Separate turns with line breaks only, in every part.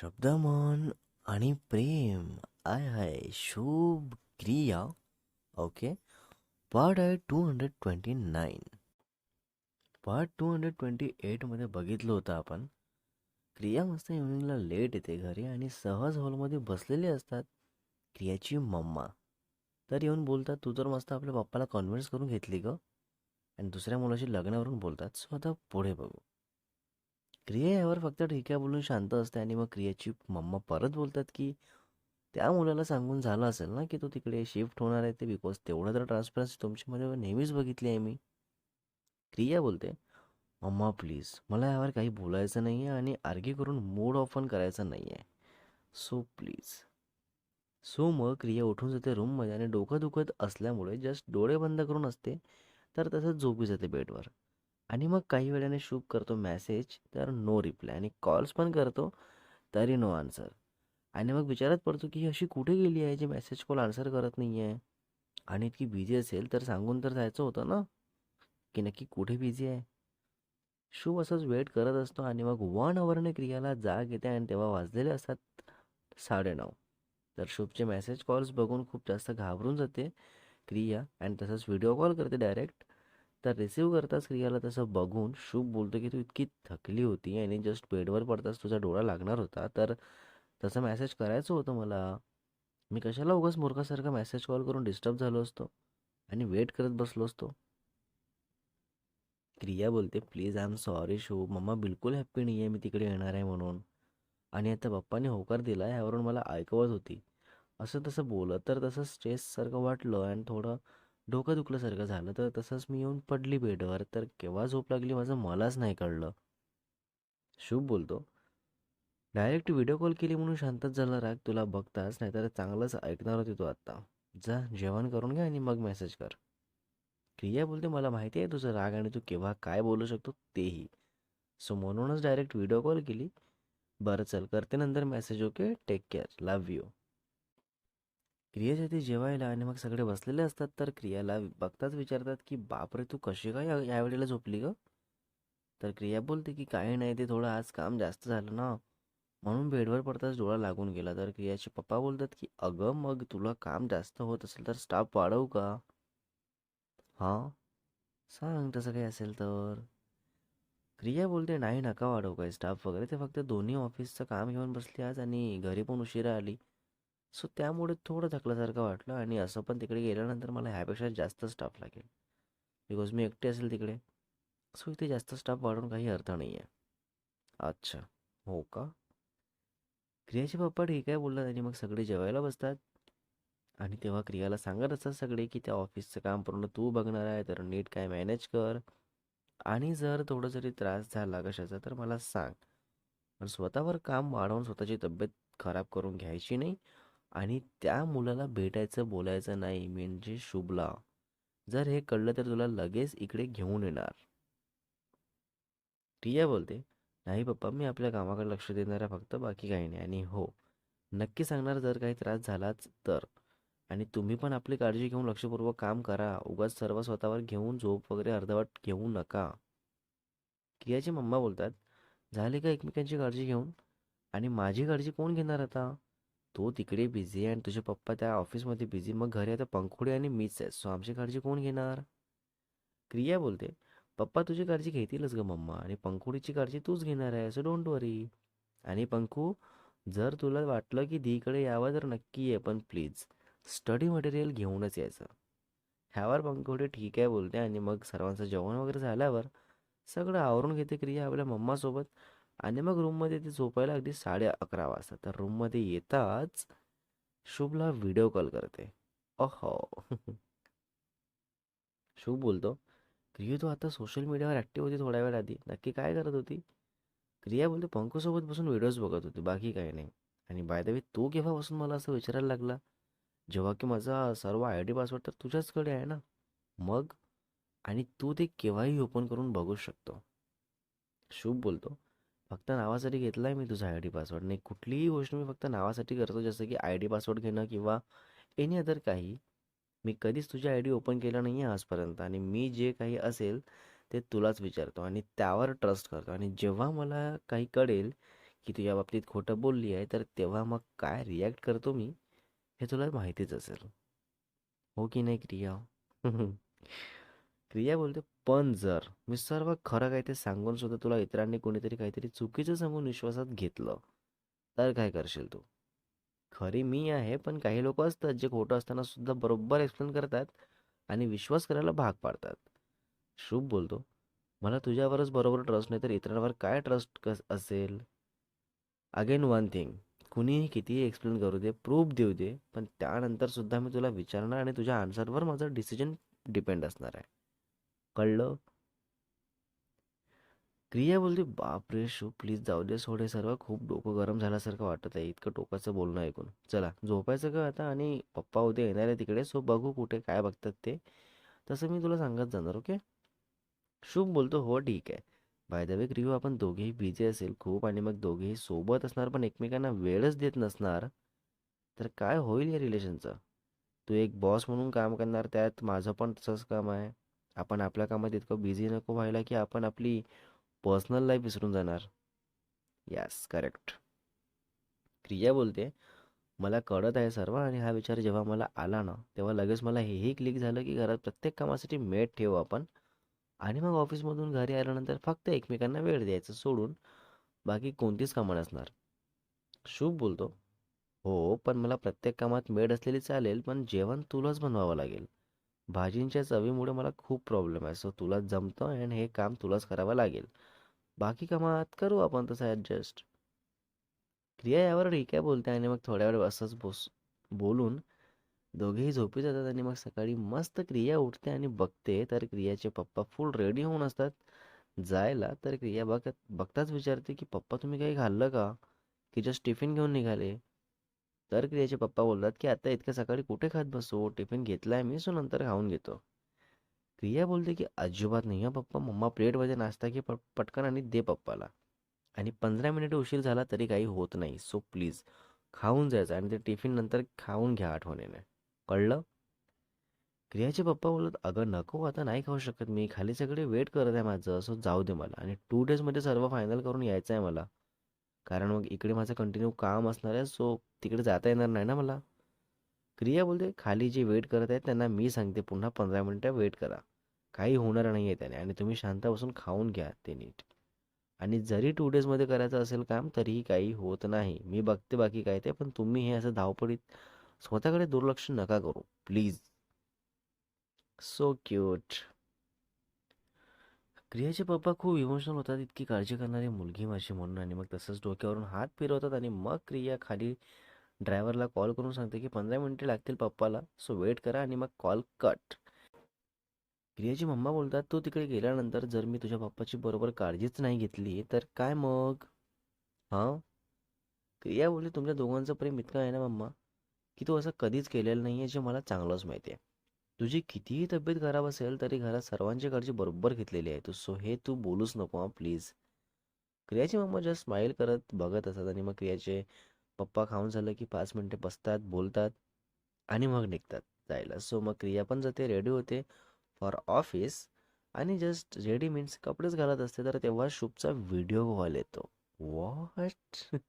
शब्दमन आणि प्रेम आय हाय Shubh Kriya okay? Part आहे two hundred twenty nine part two hundred twenty एटमध्ये बघितलं होतं आपण. क्रिया मस्त इव्हनिंगला लेट येते घरी आणि सहज हॉलमध्ये बसलेले असतात क्रियाची मम्मा. तर येऊन बोलतात तू तर मस्त आपल्या पप्पाला कॉन्व्हिन्स करून घेतली ग. आणि दुसऱ्या मुलाशी लग्नावरून बोलतात सो आता पुढे बघू. क्रिया यावर फक्त ठीक बोलून शांत असते आणि मग क्रियाची मम्मा परत बोलतात की त्या मुलाला सांगून झालं असेल ना की तो तिकडे शिफ्ट होणार आहे ते बिकॉज तेवढं तर ट्रान्सपरन्सी तुमच्यामध्ये नेहमीच बघितली आहे मी. क्रिया बोलते मम्मा प्लीज मला यावर काही बोलायचं नाही आहे आणि आर्ग्यू करून मूड ऑफ पण करायचं नाही आहे सो प्लीज सो मग क्रिया उठून जाते रूममध्ये आणि डोकं दुखत असल्यामुळे जस्ट डोळे बंद करून असते तर तसंच झोपी जाते बेडवर आणि मग काही वेळाने शूप करतो मॅसेज तर नो रिप्लाय आणि कॉल्स पण करतो तरी नो आन्सर. आणि मग विचारात पडतो की ही अशी कुठे गेली आहे जी मेसेज कॉल आन्सर करत नाही आहे? आणि इतकी बिझी असेल तर सांगून तर जायचं होतं ना की नक्की कुठे बिझी आहे? शुभ असंच वेट करत असतो आणि मग वन आवरने क्रियाला जाग येते आणि तेव्हा वाजलेले असतात साडेनऊ तर शुभचे मेसेज कॉल्स बघून खूप जास्त घाबरून जाते क्रिया आणि तसंच व्हिडिओ कॉल करते डायरेक्ट. तर रिसीव्ह करताच क्रियाला तसं बघून शुभ बोलतो की तू इतकी थकली होती आणि जस्ट बेडवर पडताच तुझा डोळा लागणार होता तर तसं मेसेज करायचं होतं मला. मी कशाला उगाच मूर्खासारखा मेसेज कॉल करून डिस्टर्ब झालो असतो आणि वेट करत बसलो असतो. क्रिया बोलते प्लीज आय एम सॉरी शो मम्मा बिलकुल हॅप्पी नाही आहे मी तिकडे येणार आहे म्हणून. आणि आता पप्पाने होकार दिला यावरून मला ऐकवत होती. असं तसं बोलत तर तसं स्ट्रेससारखं वाटलं आणि थोडं डोकं दुखल्यासारखं झालं तर तसंच मी येऊन पडली बेडवर. तर केव्हा झोप लागली माझं मलाच नाही कळलं. शुभ बोलतो. डायरेक्ट व्हिडिओ कॉल केली म्हणून शांतच झाला राग. तुला बघताच नाहीतर चांगलंच ऐकणार होती तू आत्ता. जा जेवण करून घे आणि मग मेसेज कर. क्रिया बोलते मला माहिती आहे तुझं राग आणि तू केव्हा काय बोलू शकतो तेही. सो म्हणूनच डायरेक्ट व्हिडिओ कॉल केली. बरं चल करते नंतर message okay take care love you Kriya जेवायला आणि मग सगळे बसलेले असतात तर क्रियाला बघताच विचारतात की बापरे तू कशी काय या- यावेळेला झोपली ग? तर क्रिया बोलते की काही नाही ते थोडं आज काम जास्त झालं ना. म्हणून बेडवर पडताच डोळा लागून गेला. तर क्रियाचे पप्पा बोलतात की अगं मग तुला काम जास्त होत असेल तर स्टाफ वाढवू का? हां सांग तसं काही असेल तर. क्रिया बोलते नाही नका वाढवू काय स्टाफ वगैरे. ते फक्त दोन्ही ऑफिसचं काम घेऊन बसली आज आणि घरी पण उशिरा आली. सो त्यामुळे थोडं थकल्यासारखं वाटलं आणि असं पण तिकडे गेल्यानंतर मला ह्यापेक्षा जास्त स्टाफ लागेल. बिकॉज मी एकटे असेल तिकडे सो इथे जास्त स्टाफ वाढवून काही अर्थ नाही आहे अच्छा हो का? क्रियाचे पप्पा ठीक आहे बोलला आणि मग सगळे जेवायला बसतात. आणि तेव्हा क्रियाला सांगत असतात सगळे की त्या ऑफिसचं काम पूर्ण तू बघणार आहे तर नीट काय मॅनेज कर. आणि जर थोडं जरी त्रास झाला कशाचा तर मला सांग. पण स्वतःवर काम वाढवून स्वतःची तब्येत खराब करून घ्यायची नाही आणि त्या मुलाला भेटायचं बोलायचं नाही म्हणजे शुभला. जर हे कळलं तर तुला लगेच इकडे घेऊन येणार. रिया बोलते. नाही पप्पा मी आपल्या कामाकडे लक्ष देणार आहे फक्त बाकी काही नाही. आणि हो नक्की सांगणार जर काही त्रास झालाच तर. आणि तुम्ही पण आपली काळजी घेऊन लक्षपूर्वक काम करा. उगाच सर्व स्वतःवर घेऊन झोप वगैरे अर्धवट घेऊ नका. कियाची मम्मा बोलतात झाले का एकमेकांची काळजी घेऊन? आणि माझी काळजी कोण घेणार आता? तो तिकडे बिझी आहे आणि तुझे पप्पा त्या ऑफिसमध्ये बिझी मग घरी आता पंखुडी आणि मीच आहे. सो आमची काळजी कोण घेणार? क्रिया बोलते पप्पा तुझी काळजी घेतीलच ग मम्मा आणि पंखुडीची काळजी तूच घेणार आहे सो डोंट वरी आणि पंखू जर तुला वाटलं की दीकडे यावं तर नक्की ये पण प्लीज स्टडी मटेरियल घेऊनच यायचं. ह्यावर पंखुडी ठीक आहे बोलते आणि मग सर्वांचं जेवण वगैरे झाल्यावर सगळं आवरून घेते क्रिया आपल्या मम्मासोबत. आणि मग रूममध्ये ते झोपायला अगदी साडे अकरा वाजता. तर रूममध्ये येताच शुभला व्हिडिओ कॉल करते. अहो शुभ बोलतो. क्रिया तू आता सोशल मीडियावर ॲक्टिव्ह होती थोड्या वेळ आधी. नक्की काय करत होती? क्रिया बोलते पंकूसोबत बसून व्हिडिओज बघत होती. बाकी काही नाही. आणि बाय द वे तू केव्हापासून मला असं विचारायला लागला? जेव्हा की माझा सर्व आय डी पासवर्ड तर तुझ्याचकडे आहे ना? मग? आणि तू ते केव्हाही ओपन करून बघू शकतो. शुभ बोलतो. फक्त नावासाठी घेतला आहे मी तुझा आय डी पासवर्ड. नाही कुठलीही गोष्ट मी फक्त नावासाठी करतो जसं की आय डी पासवर्ड घेणं किंवा एनी अदर काही. मी कधीच तुझी आय डी ओपन केलं नाही आहे आजपर्यंत आणि मी जे काही असेल ते तुलाच विचारतो आणि त्यावर ट्रस्ट करतो. आणि जेव्हा मला काही कळेल की तुझ्या बाबतीत खोटं बोलली आहे तर तेव्हा मग काय रिॲक्ट करतो मी हे तुला माहितीच असेल. हो की नाही क्रिया? क्रिया बोलते पण जर मी सर्व खरं काय ते सांगून सुद्धा तुला इतरांनी कोणीतरी काहीतरी चुकीचं सांगून विश्वासात घेतलं तर काय करशील तू? खरी मी आहे पण काही लोक असतात जे खोटं असताना सुद्धा बरोबर एक्सप्लेन करतात आणि विश्वास करायला भाग पाडतात. शुभ बोलतो मला तुझ्यावरच बरोबर ट्रस्ट नाही तर इतरांवर काय ट्रस्ट कस असेल? अगेन वन थिंग कुणीही कितीही एक्सप्लेन करू दे प्रूफ देऊ दे पण त्यानंतर सुद्धा मी तुला विचारणार आणि तुझ्या आन्सरवर माझं डिसिजन डिपेंड असणार आहे. कळलं? क्रिया बोलते बापरे शू प्लीज जाऊ दे सोडे सर्व. खूप डोकं गरम झाल्यासारखं वाटत आहे इतकं टोकाचं बोलणं ऐकून. चला झोपायचं का आता? आणि पप्पा उद्या येणार आहे तिकडे सो बघू कुठे काय बघतात ते. तसं मी तुला सांगत जाणार ओके? शुभ बोलतो हो ठीक आहे. बाय द वे क्रियू आपण दोघेही बिझी असेल. खूप आणि मग दोघेही सोबत असणार पण एकमेकांना वेळच देत नसणार. तर काय होईल या रिलेशनचं तू एक बॉस म्हणून काम करणार त्यात माझं पण तसंच काम आहे. आपण आपल्या कामात इतकं बिझी नको व्हायला की आपण आपली पर्सनल लाईफ विसरून जाणार. यस करेक्ट क्रिया बोलते मला कळत आहे सर्व आणि हा विचार जेव्हा मला आला ना तेव्हा लगेच मला हेही क्लिक झालं की घरात प्रत्येक कामासाठी मेट ठेवू आपण आणि मग ऑफिसमधून घरी आल्यानंतर फक्त एकमेकांना वेळ द्यायचं सोडून बाकी कोणतीच कामं नसणार. शुभ बोलतो हो पण मला प्रत्येक कामात मेड असलेली चालेल पण जेवण तुलाच बनवावं लागेल. भाजींच्या चवीमुळे मला खूप प्रॉब्लेम आहे. सो तुलाच जमतं आणि हे काम तुलाच करावं लागेल. बाकी कामात करू आपण तसं ॲडजस्ट क्रिया यावर ठीक आहे बोलते आणि मग थोड्या वेळ असंच बोस बोलून दोघेही झोपी जातात आणि मग सकाळी मस्त क्रिया उठते आणि बघते तर क्रियाचे पप्पा फुल रेडी होऊन असतात. जायला तर क्रिया बघत बघताच विचारते की पप्पा तुम्ही काही खाल्लं का? की जस्ट टिफिन घेऊन निघाले? तर क्रियाचे पप्पा बोलतात की आता इतक्या सकाळी कुठे खात बसो? टिफिन घेतलाय मी सो नंतर खाऊन घेतो. क्रिया बोलते की अजिबात नाही हं पप्पा मम्मा प्लेटमध्ये नाश्ता घे पट पटकन आणि दे पप्पाला. आणि पंधरा मिनिट उशीर झाला तरी काही होत नाही सो प्लीज खाऊन जायचं आणि ते टिफिन नंतर खाऊन घ्या आठवणीने. कळलं? क्रियाचे पप्पा बोलत अगं नको आता नाही खाऊ शकत मी खाली सगळे वेट करत आहे माझं असं जाऊ दे मला. आणि टू डेजमध्ये सर्व फायनल करून यायचं आहे मला. कारण मग इकडे माझं कंटिन्यू काम असणार आहे सो तिकडे जाता येणार नाही ना मला. क्रिया बोलते खाली जे वेट करत आहेत त्यांना मी सांगते पुन्हा पंधरा मिनटं वेट करा. काही होणार नाही आहे त्याने आणि तुम्ही शांत बसून खाऊन घ्या ते नीट. आणि जरी टू डेजमध्ये करायचं असेल काम तरीही काही होत नाही. मी बघते बाकी काय ते पण तुम्ही हे असं धावपळीत स्वतःकडे दुर्लक्ष नका करू प्लीज सो क्यूट प्रियाचे पप्पा खूप इमोशनल होतात इतकी काळजी करणारी मुलगी माझी म्हणून. आणि मग तसंच डोक्यावरून हात फिरवतात आणि मग क्रिया खाली ड्रायव्हरला कॉल करून सांगते की पंधरा मिनिटे लागतील पप्पाला सो वेट करा आणि मग कॉल कट क्रियाची मम्मा बोलतात तू तिकडे गेल्यानंतर जर मी तुझ्या पप्पाची बरोबर काळजीच नाही घेतली तर काय मग? हां? क्रिया बोलली तुमच्या दोघांचं प्रेम इतकं आहे ना मम्मा की तू असं कधीच केलेलं नाही आहे जे मला चांगलंच माहिती आहे तुझी कितीही तब्येत खराब असेल तरी घरात सर्वांची काळजी बरोबर घेतलेली आहे. तू सो हे तू बोलूच नको हां प्लीज. क्रियाची मम्मा जस्ट स्माईल करत बघत असतात आणि मग क्रियाचे पप्पा खाऊन झालं की पाच मिनटे बसतात बोलतात आणि मग निघतात जायला. सो मग क्रिया पण जाते रेडी होते फॉर ऑफिस आणि जस्ट रेडी मीन्स कपडेच घालत असते तर तेव्हा शुभचा व्हिडिओ कॉल येतो. वॉट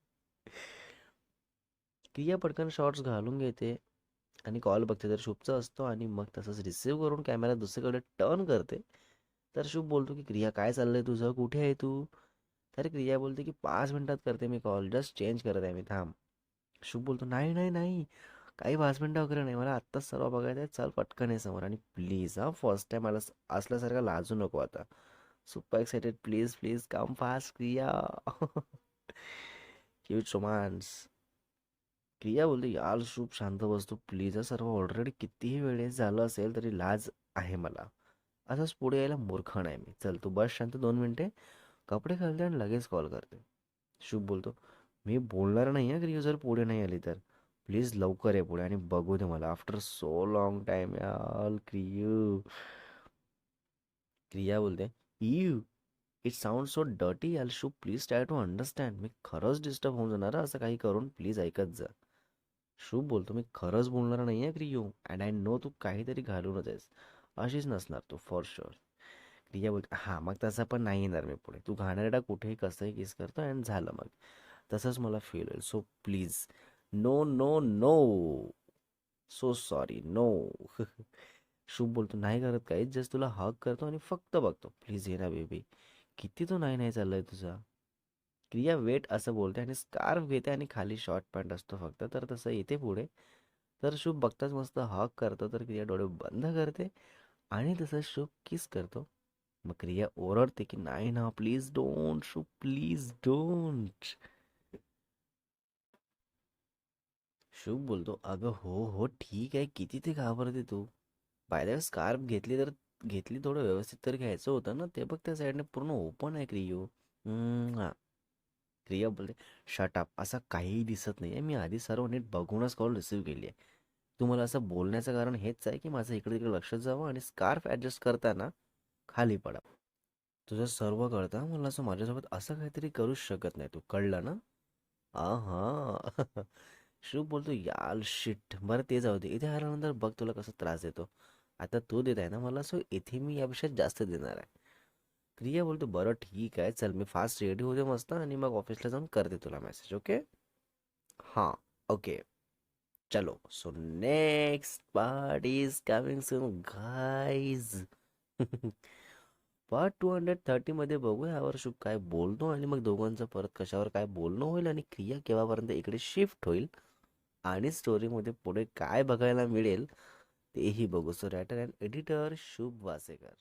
क्रिया पटकन शॉर्ट्स घालून घेते. आणि कॉल बघते तर शुभचा असतो आणि मग तसंच रिसिव्ह करून कॅमेरा दुसरीकडे टर्न करते. तर शुभ बोलतो की क्रिया काय चाललंय तुझं? कुठे आहे तू? तर क्रिया बोलते की पाच मिनटात करते मी कॉल जस्ट चेंज करत आहे मी. थांब. शुभ बोलतो नाही नाही नाही. काही पाच मिनटं वगैरे नाही. मला आत्ताच सर्व बघायचं आहे. चल पटकन आहे समोर. आणि प्लीज हा फर्स्ट टाईम मला असल्यासारखं लाजू नको आता. Super excited please please come fast Kriya. Cute romance Priya बोलते यार शुभ शांत बसतो प्लीज सर्व ऑलरेडी कितीही वेळेस झालं असेल तरी लाज आहे मला. असंच पुढे यायला मूर्खण आहे मी. चल तू बस शांत दोन मिनटे. कपडे घालते आणि लगेच कॉल करते. शुभ बोलतो मी बोलणार नाही आहे क्रिया जर पुढे नाही आली तर. प्लीज लवकर ये पुढे आणि बघू दे मला. After so long time all Kriyu. Kriya बोलते you it sound so dirty all shoe please try to understand मी खरंच डिस्टर्ब होऊन जाणार असं काही करून. प्लीज ऐकत जा. शुभ बोलतो मी खरंच बोलणार नाही आहे क्रियू अँड आय नो तू काहीतरी घालूनच आहेस. अशीच नसणार तू फॉर शुअर क्रिया बोलतो हां मग तसं पण नाही येणार मी पुढे. तू घाणेरडा कुठेही कसंही किस करतो अँड झालं मग. तसंच मला फील होईल. So please no no no so sorry no Shubh बोलतो नाही करत काहीच. जस्ट तुला हक करतो आणि फक्त बघतो. प्लीज ये ना बेबी किती तो नाही नाही चाललाय तुझा? क्रिया वेट असं बोलते आणि स्कार्फ घेते आणि खाली शॉर्ट पॅन्ट असतो फक्त. तर तसं येते पुढे. तर शुभ बघताच मस्त हक करतो तर क्रिया डोळे बंद करते आणि तसं शुभ किस करतो. मग क्रिया ओरडते की नाही ना please don't Shubh please don't Shubh बोलतो अगं हो हो ठीक आहे किती ते घाबरते तू. बाय स्कार्फ घेतली तर घेतली थोडं व्यवस्थित तर घ्यायचं होतं ना? ते बघ त्या साईडने पूर्ण ओपन आहे क्रियो. हां हा. क्रिया बोलते शटअप असं काहीही दिसत नाही आहे मी आधी सर्व नीट बघूनच कॉल रिसीव्ह केली आहे तुम्हाला असं बोलण्याचं कारण हेच आहे की माझं इकडे तिकडे लक्ष जावं आणि स्कार्फ ॲडजस्ट करताना खाली पडा. तुझं सर्व कळतं? मला असं माझ्यासोबत असं काहीतरी करूच शकत नाही. तू कळलं ना? आ हा बोलतो याल शिट बरं ते जाऊ दे. इथे आल्यानंतर बघ तुला कसा त्रास देतो. आता तू देत आहे ना? मला सो इथे मी यापेक्षा जास्त देणार आहे. क्रिया बोलतो बरं ठीक आहे चल मी फास्ट रेडी होते मस्त आणि मग ऑफिसला जाऊन करते तुला मेसेज ओके हां ओके चलो so next part is coming soon guys part two hundred थर्टीमध्ये बघू यावर शुभ काय बोलतो आणि मग दोघांचं परत कशावर काय बोलणं होईल आणि क्रिया केव्हापर्यंत इकडे शिफ्ट होईल आणि स्टोरीमध्ये पुढे काय बघायला मिळेल तेही बघू. सो रायटर अँड एडिटर शुभ वासेकर.